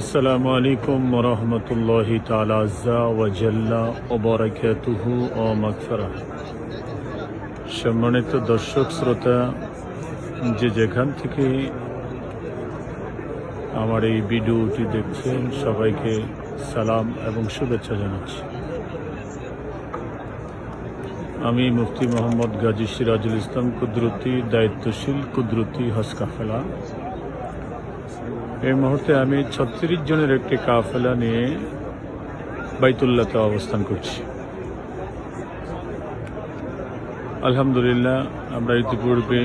আসসালামু আলাইকুম রহমতুল্লাহি তালাজা ওয়াজাল্লা ওবরাকাতুহু ও মাকফারা সম্মানিত দর্শক, শ্রোতা, যে যেখান থেকে আমার এই ভিডিওটি দেখছেন, সবাইকে সালাম এবং শুভেচ্ছা জানাচ্ছি। আমি মুফতি মোহাম্মদ গাজী সিরাজুল ইসলাম কুদরতি, দায়িত্বশীল কুদরতি হসকাফেলা। এই মুহূর্তে আমি ছত্রিশ জনের একটি কাফেলা নিয়ে বাইতুল্লাতে অবস্থান করছি। আলহামদুলিল্লাহ, আমরা ইতিপূর্বে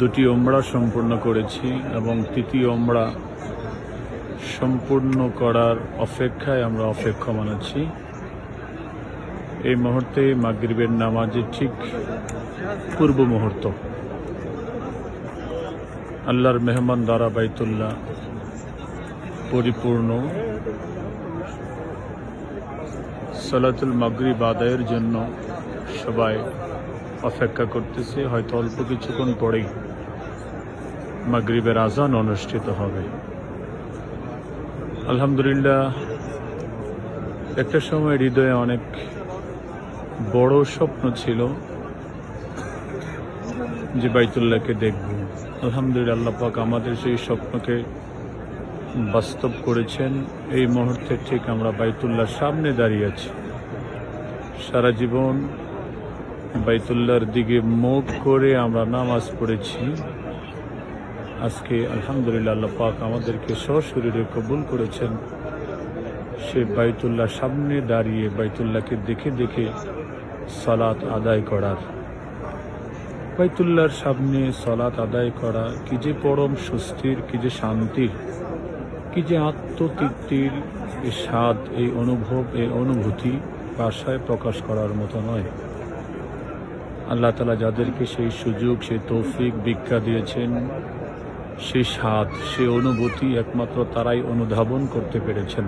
দুটি ওমরা সম্পূর্ণ করেছি এবং তৃতীয় ওমরা সম্পূর্ণ করার অপেক্ষায় আমরা অপেক্ষা মানাচ্ছি এই মুহূর্তে মাগরিবের নামাজের ঠিক পূর্ব মুহূর্ত। আল্লাহর মেহমান দ্বারা বাইতুল্লাহ পরিপূর্ণ। সালাতুল মাগরিব আদায়ের জন্য সবাই অপেক্ষা করতেছে, হয়তো অল্প কিছুক্ষণ পরেই মাগরিবের আজান অনুষ্ঠিত হবে। আলহামদুলিল্লাহ, একটা সময় হৃদয়ে অনেক বড় স্বপ্ন ছিল। যে বাইতুল্লাহকে দেখব। আলহামদুলিল্লাহ আল্লাহ পাক আমাদের সেই স্বপ্নকে বাস্তব করেছেন। এই মুহূর্তে ঠিক আমরা বাইতুল্লাহর সামনে দাঁড়িয়ে আছি। সারা জীবন বাইতুল্লাহর দিকে মুখ করে আমরা নামাজ পড়েছি। আজকে আলহামদুলিল্লাহ আল্লাহ পাক আমাদেরকে সশরীরে কবুল করেছেন। সে বাইতুল্লাহ সামনে দাঁড়িয়ে বাইতুল্লাহকে দেখে দেখে সালাত আদায় করার বাইতুল্লাহর সামনে সলাৎ আদায় করা, কি যে পরম স্বস্তির, কি যে শান্তির, কি যে আত্মতৃপ্তির এই স্বাদ এই অনুভব, এই অনুভূতি ভাষায় প্রকাশ করার মতো নয়। আল্লাহ তালা যাদেরকে সেই সুযোগ, সেই তৌফিক, ভিক্ষা দিয়েছেন সেই স্বাদ, সে অনুভূতি একমাত্র তারাই অনুধাবন করতে পেরেছেন।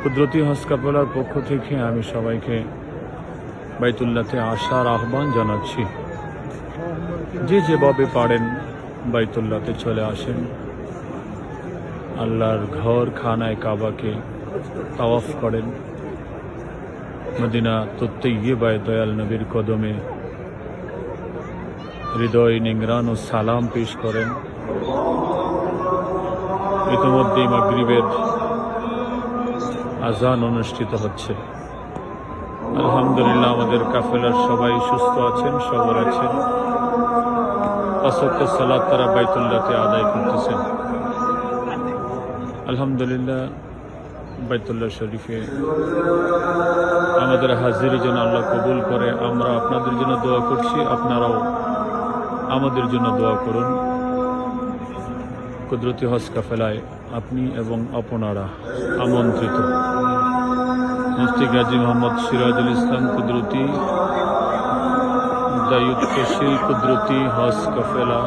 কুদরতি হসকাপলার পক্ষ থেকে আমি সবাইকে বাইতুল্লাতে আসার আহ্বান জানাচ্ছি। যে যেভাবে পারেন বাইতুল্লাতে চলে আসেন। আল্লাহর ঘর খানায় কাবাকে তাওয়াফ করেন। মদিনা তত্ত্বে ইয়ে বায় দয়াল নবীর কদমে হৃদয় নিংরান ও সালাম পেশ করেন। ইতিমধ্যে মাগরিবের আজান অনুষ্ঠিত হচ্ছে। আলহামদুলিল্লাহ, আমাদের কাফেলার সবাই সুস্থ আছেন সবর আছেন। অসত্য সালাদ তারা বাইতুল্লাহকে আদায় করতেছেন। আলহামদুলিল্লাহ, বাইতুল্লাহ শরীফে আমাদের হাজিরি যেন আল্লাহ কবুল করে, আমরা আপনাদের জন্য দোয়া করছি, আপনারাও আমাদের জন্য দোয়া করুন। কুদরতি হজ কাফেলায় আপনি এবং আপনারা আমন্ত্রিত। মুফতি গাজী মোহাম্মদ সিরাজুল ইসলাম কুদরতি দায়িত্বশীল কুদরতি হজ কফেলা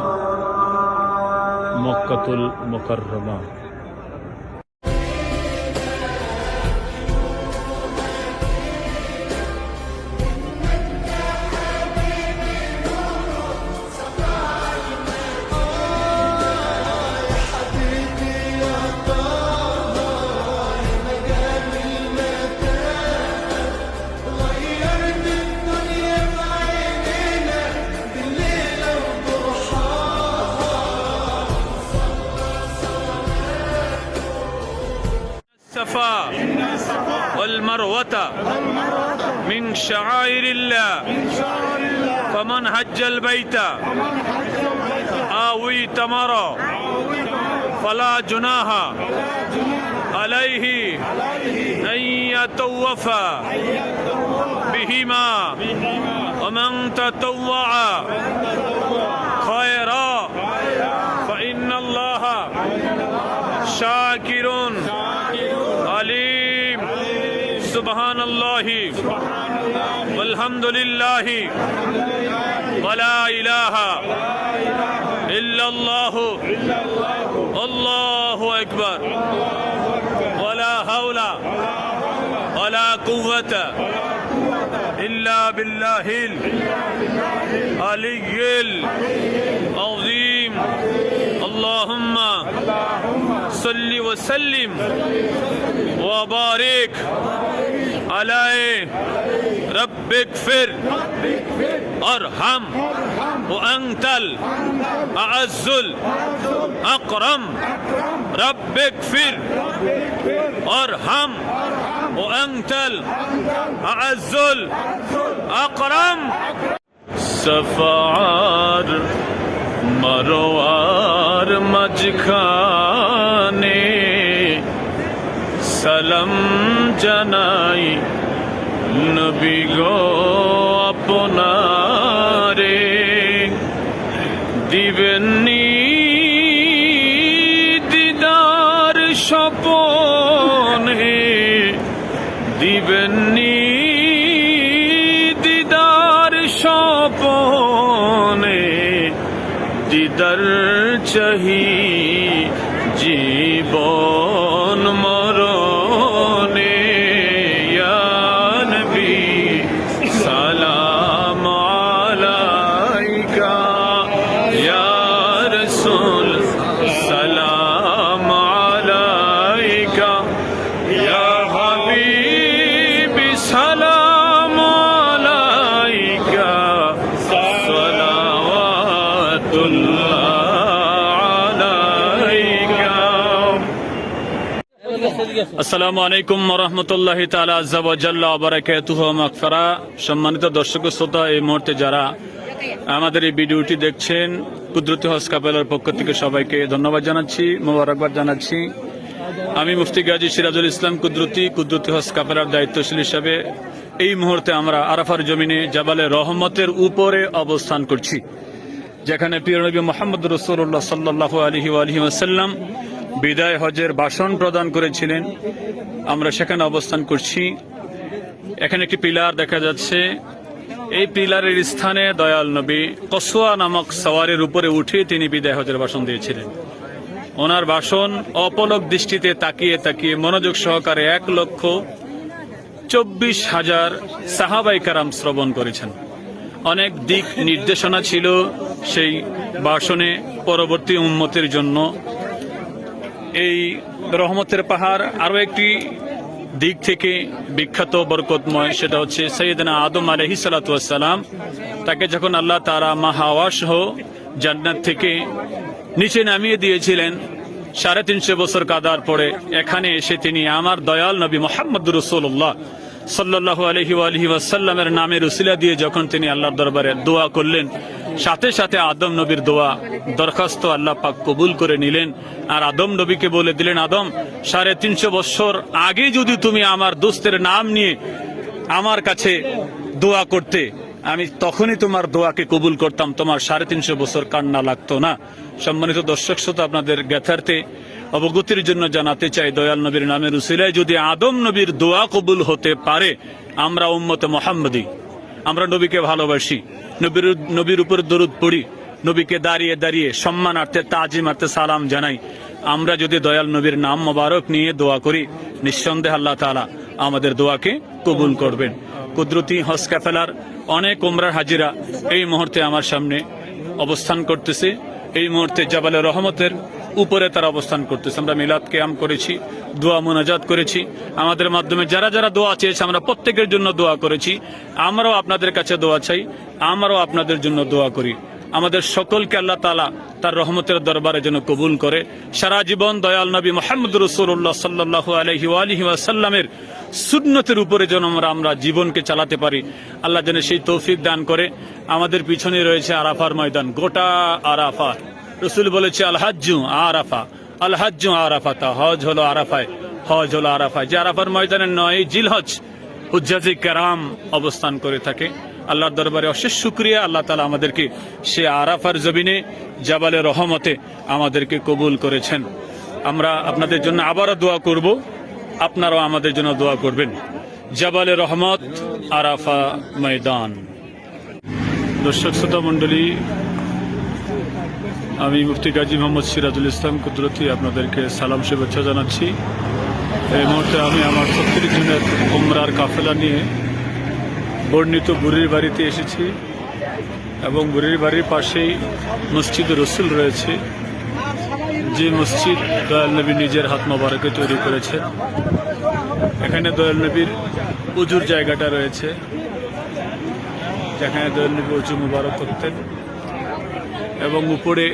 মক্কাতুল মোকাররমা। الصفا والمروة من شعائر الله. فمن حج البيت آوي تمر فلا جناح عليه أن يطوف بهما. ومن تطوع الله. والحمد لله. ولا إله إلا الله. الله أكبر. ولا حول ولا قوة إلا بالله العلي العظيم. اللهم صل وسلم وبارك عليه رب اغفر ارحم وانت الاعز الاكرم رب اغفر ارحم وانت الاعز الاكرم সফার মারোয়ার মাঝখানে সালাম জানাই নবী গো আপনারে। দিবেননি আসসালামু আলাইকুম রহমতুল্লাহ তালা আজ্জাল্লাহ বারাকাতুহ মাকফারা সম্মানিত দর্শক শ্রোতা, এই মুহূর্তে যারা আমাদের এই ভিডিওটি দেখছেন, কুদরতি হজ কাপেলার পক্ষ থেকে সবাইকে ধন্যবাদ জানাচ্ছি, মোবারকবাদ জানাচ্ছি। আমি মুফতি গাজী সিরাজুল ইসলাম কুদরতি কুদরতি হজ কাপেলার দায়িত্বশীল হিসাবে এই মুহূর্তে আমরা আরাফার জমিনে জাবালে রহমতের উপরে অবস্থান করছি, যেখানে প্রিয়নবী মোহাম্মদ রসুল্লাহ সাল্লাহ আলহি আলহি ওসাল্লাম বিদায় হজের ভাষণ প্রদান করেছিলেন। আমরা সেখানে অবস্থান করছি। এখানে একটি পিলার দেখা যাচ্ছে। এই পিলারের স্থানে দয়াল নবী কসোয়া নামক সওয়ারের উপরে উঠে তিনি বিদায় হজের ভাষণ দিয়েছিলেন। ওনার ভাষণ অপলক দৃষ্টিতে তাকিয়ে তাকিয়ে মনোযোগ সহকারে এক লক্ষ চব্বিশ হাজার সাহাবাই কারাম শ্রবণ করেছেন। অনেক দিক নির্দেশনা ছিল সেই ভাষণে পরবর্তী উন্মতের জন্য। এই রহমতের পাহাড় আরও একটি দিক থেকে বিখ্যাত, বরকতময়, সেটা হচ্ছে সৈয়দনা আদম আলহি সালাতাম তাকে যখন আল্লাহ তারা মাহাওয়া সহ জান্নাত থেকে নিচে নামিয়ে দিয়েছিলেন, সাড়ে তিনশো বছর কাদার পরে, এখানে এসে তিনি আমার দয়াল নবী মোহাম্মদ রসুল্লাহ সাল্লাহ আলহি আলহি ওয়াসাল্লামের নামের উসিলা দিয়ে যখন তিনি আল্লাহর দরবারে দোয়া করলেন, সাথে সাথে আদম নবীর দোয়া দরখাস্ত আল্লাহ পাক কবুল করে নিলেন। আর আদম নবীকে বলে দিলেন, আদম, সাড়ে তিনশো বছর আগে যদি তুমি আমার দোস্তের নাম নিয়ে আমার কাছে দোয়া করতে, আমি তখনই তোমার দোয়াকে কবুল করতাম। তোমার সাড়ে তিনশো বছর কান্না লাগতো না। সম্মানিত দর্শক শ্রোতা, আপনাদের জ্ঞাতার্থে অবগতির জন্য জানাতে চাই, দয়াল নবীর নামের উসিলায় যদি আদম নবীর দোয়া কবুল হতে পারে, আমরা উম্মতে মোহাম্মদী। আমরা নবীকে ভালোবাসি, নবীর নবীর উপর দরুদ পড়ি, নবীকে দাঁড়িয়ে দাঁড়িয়ে সম্মানার্থে, তাজিমার্থে সালাম জানাই। আমরা যদি দয়াল নবীর নাম মোবারক নিয়ে দোয়া করি, নিঃসন্দেহ আল্লাহ তাআলা আমাদের দোয়াকে কবুল করবেন। কুদরতি হজ ক্যাফেলার অনেক উমরার হাজিরা এই মুহূর্তে আমার সামনে অবস্থান করতেছে। এই মুহূর্তে জাবালে রহমতের উপরে তারা অবস্থান করতেছে। আমরা মিলাদ কেয়াম করেছি, দোয়া মোনাজাত করেছি। আমাদের মাধ্যমে যারা যারা দোয়া চেয়েছে, আমরা প্রত্যেকের জন্য দোয়া করেছি। আমরাও আপনাদের কাছে দোয়া চাই, আমরাও আপনাদের জন্য দোয়া করি। আমাদের সকলকে আল্লাহ তালা তার রহমতের দরবারে যেন কবুল করে। সারা জীবন দয়াল নবী মোহাম্মদ রসুল্লাহ সাল্লাহ আলহি আলহি আসাল্লামের সুন্নতের উপরে যেন আমরা আমরা জীবনকে চালাতে পারি। আল্লাহ যেন সেই তৌফিক দান করে। আমাদের পিছনে রয়েছে আরাফার ময়দান, গোটা আরাফা রসুল বলেছে, আলহাজ্জু আরাফা আলহাজ্জু আরাফা, তা হজ হলো আরাফায়, হজ হলো আরাফায়। যে আরাফার ময়দানে নয়, জিলহজ, হুজ্জাজি কারাম অবস্থান করে থাকে। আল্লাহর দরবারে অশেষ শুক্রিয়া। আল্লাহ তালা আমাদেরকে সে আরাফার জমিনে, জাবালে রহমতে আমাদেরকে কবুল করেছেন। আমরা আপনাদের জন্য আবারও দোয়া করব। আপনারাও আমাদের জন্য দোয়া করবেন। জাবালে রহমত আরাফা ময়দান। দর্শক, শ্রোতা মণ্ডলী আমি মুফতি গাজী মোহাম্মদ সিরাজুল ইসলাম কুদরতি আপনাদেরকে সালাম, শুভেচ্ছা জানাচ্ছি। এই মুহূর্তে আমি আমার ছত্রিশ জনের উমরার কাফেলা নিয়ে বর্ণিত বুড়ির বাড়িতে এসেছি এবং বুড়ির বাড়ির পাশেই মসজিদ রসুল রয়েছে। যে মসজিদ দয়াল নবী নিজের হাত মোবারকে তৈরি করেছেন এখানে দয়াল নবীর উজুর জায়গাটা রয়েছে। যেখানে দয়াল নবী উজু মুবারক করতেন। এবং উপরে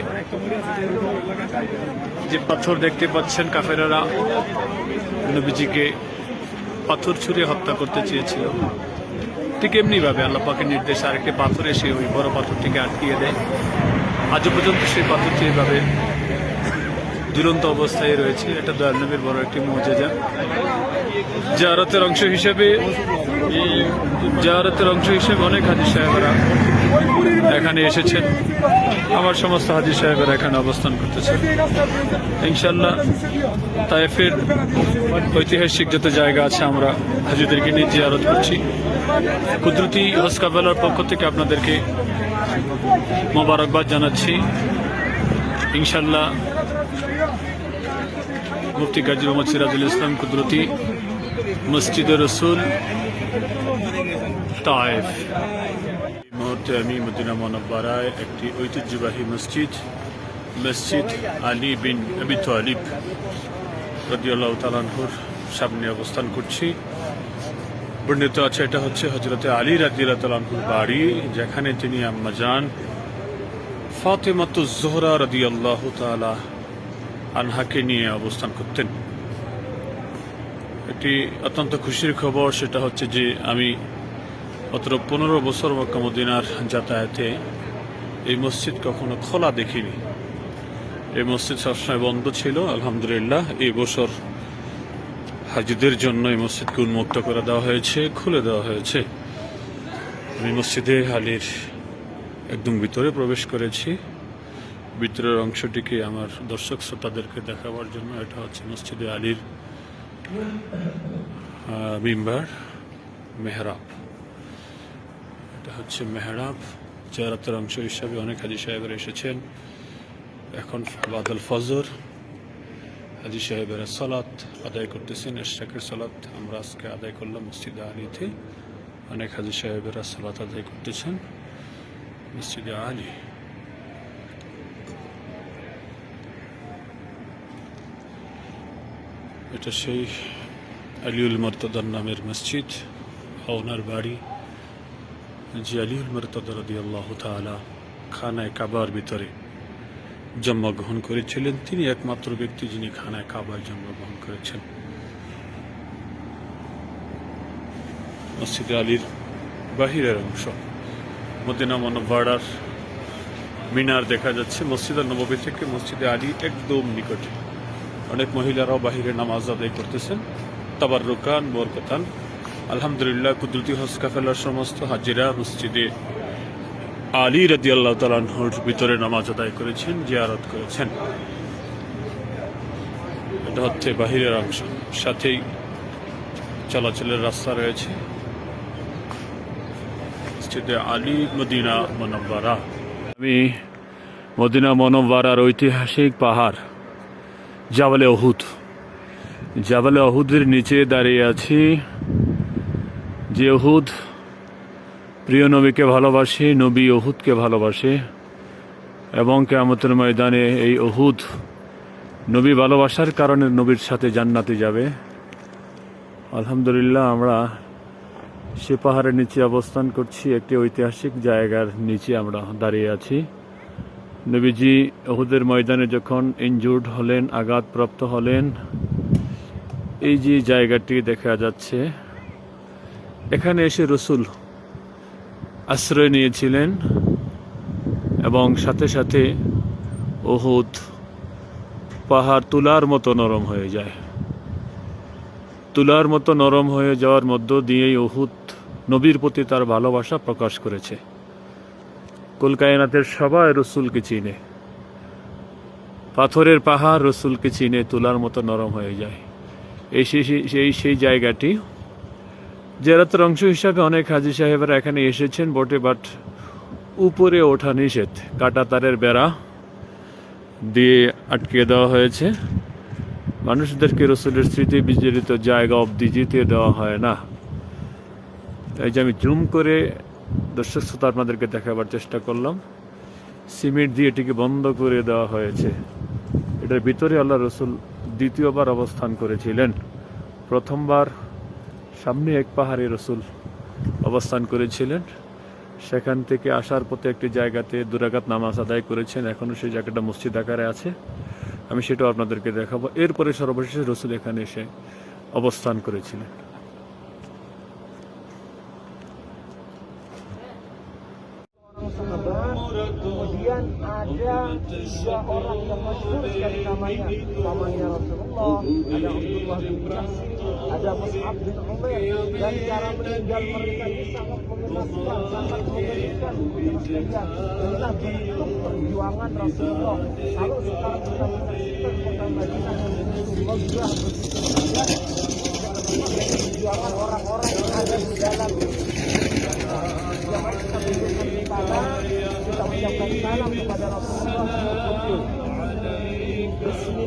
যে পাথর দেখতে পাচ্ছেন কাফেরারা নবীজিকে পাথর ছুঁড়ে হত্যা করতে চেয়েছিল। ঠিক এমনি ভাবে নির্দেশ আরেকটি পাথর এসে ওই বড় পাথরটিকে আটকিয়ে দেয়। আজও পর্যন্ত সেই পাথরটি এভাবে দুরন্ত অবস্থায় রয়েছে। এটা দয়াল নবীর বড় একটি মজেজা। জারতের অংশ হিসেবে জারতের অংশ হিসেবে অনেক হাজি সাহেবরা এখানে এসেছেন আমার সমস্ত হাজি সাহেবেরা এখানে অবস্থান করতেছেন। ইনশাল্লাহ তাইফের ঐতিহাসিক যত জায়গা আছে আমরা হাজিদেরকে নিয়ে জিয়ারত করছি। কুদরতি হজ কাবেলার পক্ষ থেকে আপনাদেরকে মোবারকবাদ জানাচ্ছি। ইনশাল্লাহ মুফতি গাজী মোহাম্মদ সিরাজুল ইসলাম কুদরতি মসজিদে রসুল তায়েফ। মুহূর্তে আমি মদিনা মনব্বরায় একটি ঐতিহ্যবাহী মসজিদ মসজিদ আলী বিন আবি তালিব রদিয়াল্লাহ তালানহুর সামনে অবস্থান করছি। বর্ণিত আছে, এটা হচ্ছে হজরতে আলী রাদিয়াল্লাহ তালানহুর বাড়ি, যেখানে তিনি আম্মা যান ফাতেমাতু জোহরা রদিয়াল্লাহ তালা আনহাকে নিয়ে অবস্থান করতেন। একটি অত্যন্ত খুশির খবর, সেটা হচ্ছে যে আমি মাত্র পনেরো বছর মক্কা মদিনার যাতায়াতে এই মসজিদ কখনো খোলা দেখিনি। এই মসজিদ সবসময় বন্ধ ছিল, আলহামদুলিল্লাহ। এই বছর হাজিদের জন্য এই মসজিদকে উন্মুক্ত করে দেওয়া হয়েছে, খুলে দেওয়া হয়েছে। আমি মসজিদে আলীর একদম ভিতরে প্রবেশ করেছি। ভিতরের অংশটিকে আমার দর্শক শ্রোতাদেরকে দেখাবার জন্য এটা হচ্ছে মসজিদে আলীর মিম্বার, মেহরাব। এটা হচ্ছে মেহরাব জারাতের অংশ হিসাবে অনেক হাজি সাহেবেরা এসেছেন। এখন বাদল ফজর, হাজি সাহেবেরা সালাত আদায় করতেছেন এশাকের সালাত আমরা আজকে আদায় করলাম মসজিদে আলীতে। অনেক হাজি সাহেবেরা সালাত আদায় করতেছেন মসজিদে আলী। এটা সেই আলিউল মর্তদার নামের মসজিদ, ওনার বাড়ি। যে আলিউল তালা খানায় কাবার ভিতরে জন্মগ্রহণ করেছিলেন। তিনি একমাত্র ব্যক্তি যিনি খানায় কাবায় জন্মগ্রহণ করেছেন। মসজিদে আলীর বাহিরের অংশ, মদিনা মনোবাড়ার মিনার দেখা যাচ্ছে। মসজিদ নবী থেকে মসজিদে আলী একদম নিকটে। অনেক মহিলারাও বাহিরে নামাজ আদায় করতেছেন। তাবার রুকান বরকতান আলহামদুলিল্লাহ, কুদরতি হজ কাফেলার সমস্ত হাজিরা মসজিদে আলী রাদি আল্লাহ তালাহুর ভিতরে নামাজ আদায় করেছেন, জিয়ারত করেছেন। এটা হচ্ছে বাহিরের অংশ। সাথেই চলাচলের রাস্তা রয়েছে। মসজিদে আলী মদিনা মনব্বারা। আমি মদিনা মনব্বারার ঐতিহাসিক পাহাড় জাবালে অহুদ জাবালে অহুদের নিচে দাঁড়িয়ে আছি। যে অহুদ প্রিয় নবীকে ভালোবাসে, নবী অহুদকে ভালোবাসে এবং কেয়ামতের ময়দানে এই অহুদ নবী ভালোবাসার কারণে নবীর সাথে জান্নাতে যাবে। আলহামদুলিল্লাহ আমরা সে পাহাড়ের নিচে অবস্থান করছি, একটি ঐতিহাসিক জায়গার নিচে আমরা দাঁড়িয়ে আছি। নবীজি অহুদের ময়দানে যখন ইনজুর্ড হলেন, আঘাতপ্রাপ্ত হলেন, এই যে জায়গাটি দেখা যাচ্ছে এখানে এসে রসুল আশ্রয় নিয়েছিলেন এবং সাথে সাথে ওহুদ পাহাড় তুলার মতো নরম হয়ে যায়। তুলার মতো নরম হয়ে যাওয়ার মধ্য দিয়েই ওহুদ নবীর প্রতি তার ভালোবাসা প্রকাশ করেছে। কুলকায়নাতের সবাই রসুলকে চিনে। পাথরের পাহাড় রসুলকে চিনে তুলার মতো নরম হয়ে যায়। এই সেই সেই জায়গাটি জেরাতের অংশ হিসাবে অনেক হাজি সাহেবরা এখানে এসেছেন বটে, বাট উপরে ওঠা নিষেধ। কাটা তারের বেড়া দিয়ে আটকে দেওয়া হয়েছে। মানুষদেরকে রসুলের স্মৃতি বিজড়িত জায়গা অবধি জিতে দেওয়া হয় না। এই যে আমি জুম করে দর্শক শ্রোতা আপনাদেরকে দেখাবার চেষ্টা করলাম। সিমেন্ট দিয়ে এটিকে বন্ধ করে দেওয়া হয়েছে। এটার ভিতরে আল্লাহ রসুল দ্বিতীয়বার অবস্থান করেছিলেন। প্রথমবার সামনে এক পাহাড়ে রসুল অবস্থান করেছিলেন। সেখান থেকে আসার পথে একটি জায়গাতে দুরাকাত নামাজ আদায় করেছেন। এখনও সেই জায়গাটা মসজিদ আকারে আছে। আমি সেটাও আপনাদেরকে দেখাবো। এরপরে সর্বশেষে রসুল এখানে এসে অবস্থান করেছিলেন। Kemudian ada tiga orang yang namanya namanya Rasulullah ada Abdullah bin Jahsy ada Mus'ab bin Umair dan cara meninggal mereka ini sangat mengenaskan sangat mengerikan mengenaskan inilah bentuk perjuangan Rasulullah. Kalau sekarang kita menyaksikan kota Madinah yang begitu megah begitu perjuangan orang-orang yang ada di dalam Jangan kita di tanah, kita ucapkan salam kepada Rasulullah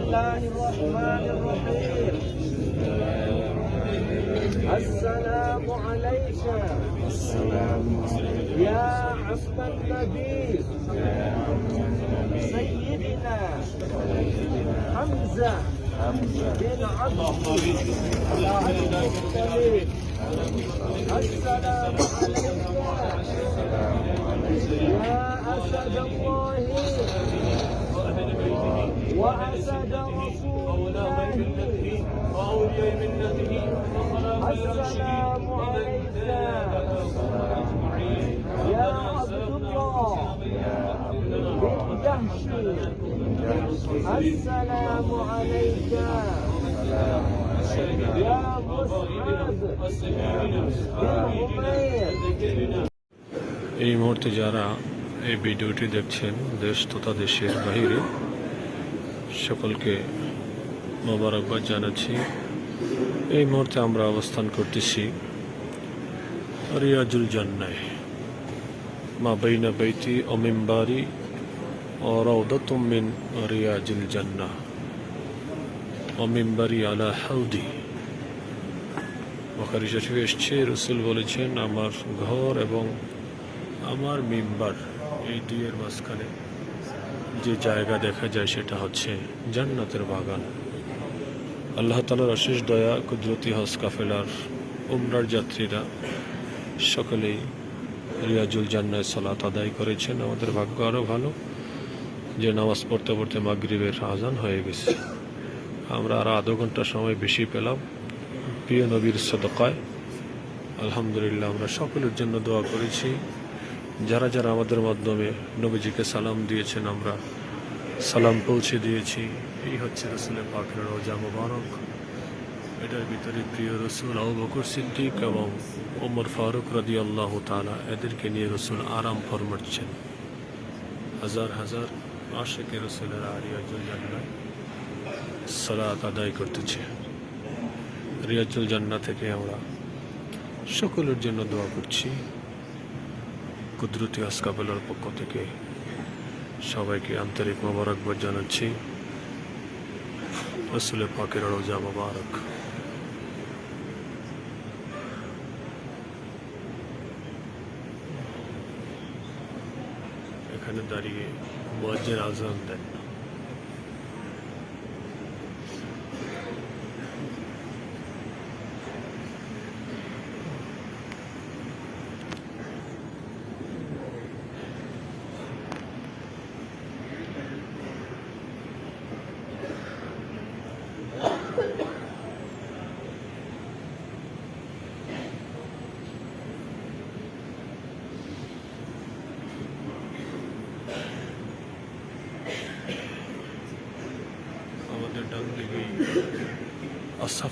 الله الرحمن الرحيم. السلام عليك. يا عم النبي. سيدنا حمزة بن عبد المطلب السلام عليك. يا أسد الله. وأسد رسول الله السلام عليك يا عبد الله بن جهش السلام عليك يا مصعب بن عمير এই মুহূর্তে যারা এই ভিডিওটি দেখছেন দেশ তথা দেশের বাহিরে সকলকে মোবারকবাদ জানাচ্ছি। এই মুহূর্তে আমরা অবস্থান করতেছি রিয়াজুল জান্নায়। মা বাইনা বাইতি অমিমবারি ও রৌদতুম মিন রিয়াজুল জান্নাহ। অমিমবারি আলা হাউদি। বখারি শরীফে এসছে, রসুল বলেছেন, আমার ঘর এবং আমার মিম্বার এই দুইয়ের মাঝখানে যে জায়গা দেখা যায় সেটা হচ্ছে জান্নাতের বাগান। আল্লাহ তালার অশেষ দয়া, কুদরতি হজ কাফেলার, উমরার যাত্রীরা সকলেই রিয়াজুল জান্নায় সালাত আদায় করেছেন। আমাদের ভাগ্য আরও ভালো যে নামাজ পড়তে পড়তে মাগরিবের আজান হয়ে গেছে। আমরা আরও আধ ঘণ্টা সময় বেশি পেলাম। প্রিয় নবীর সদকায়। আলহামদুলিল্লাহ আমরা সকলের জন্য দোয়া করেছি। যারা যারা আমাদের মাধ্যমে নবীজিকে সালাম দিয়েছেন, আমরা সালাম পৌঁছে দিয়েছি। এই হচ্ছে রসুলের পাখের রোজা মুবারক। এটার ভিতরে প্রিয় রসুল আবু বকর সিদ্দিক এবং ওমর ফারুক রাদি আল্লাহ তালা এদেরকে নিয়ে রসুল আরাম ফরমাচ্ছেন হাজার হাজার আশেকে রসুলের আরিয়াজুল জান্নায় সালাত আদায় করতেছে। রিয়াজুল জান্না থেকে আমরা সকলের জন্য দোয়া করছি। কুদরতি আসকাবেলার পক্ষ থেকে সবাইকে আন্তরিক মোবারকবাদ জানাচ্ছি। রসুল পাকের রোজা মোবারক। এখানে দাঁড়িয়ে মজ্জের আজান দেন আমাদের ডান দিকে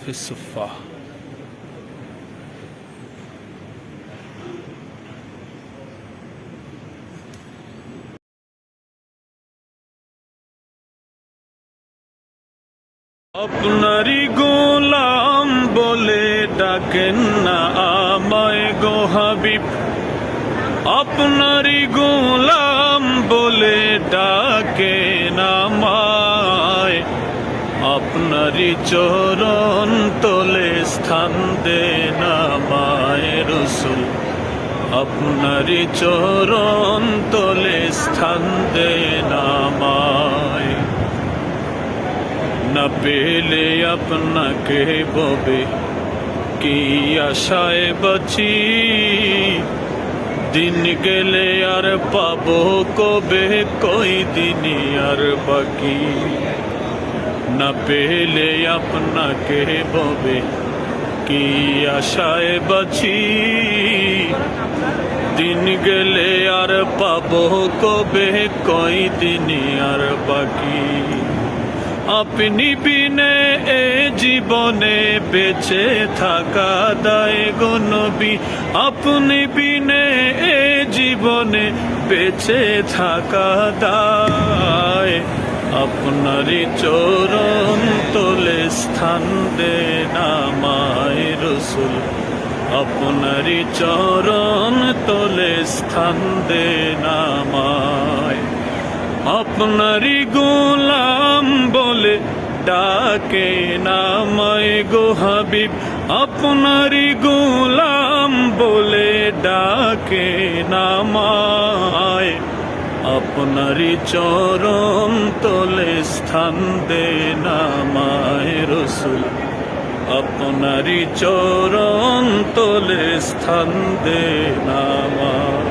আসাফে সুফা আপনারই গোলাম বলে ডাকেন না আমায় গো হাবিব। আপনারই গোলাম বলে ডাকে আপনারই চরণ তোলে স্থান দে নামায় রসুল। আপনারই চরণ তোলে স্থান দে নামায় না পেলে আপনাকে ববে, কি আশায় বাঁচি? দিন গেলে আর পাবো কবে? কই দিনই আর বাকি? না পেলে আপনাকে ববে কি আশায় বাঁচি দিন গেলে আর পাব কবে কই দিনই আর বাকি আপনি বিনে এ জীবনে বেঁচে থাকা দায় গনবি আপনি বিনে এ জীবনে বেঁচে থাকা দায় আপনারই চরণ তোলে স্থান দে নামায় রসুল। আপনারই চরণ তোলে স্থান দে নামায় আপনারই গোলাম বলে ডাকে নামায় গো হাবিব। আপনারই গোলাম বলে ডাকে নামায় আপনারই চরম তোলে স্থান দে নামায় রসুল। আপনারই চরম তোলে স্থান দে নামায়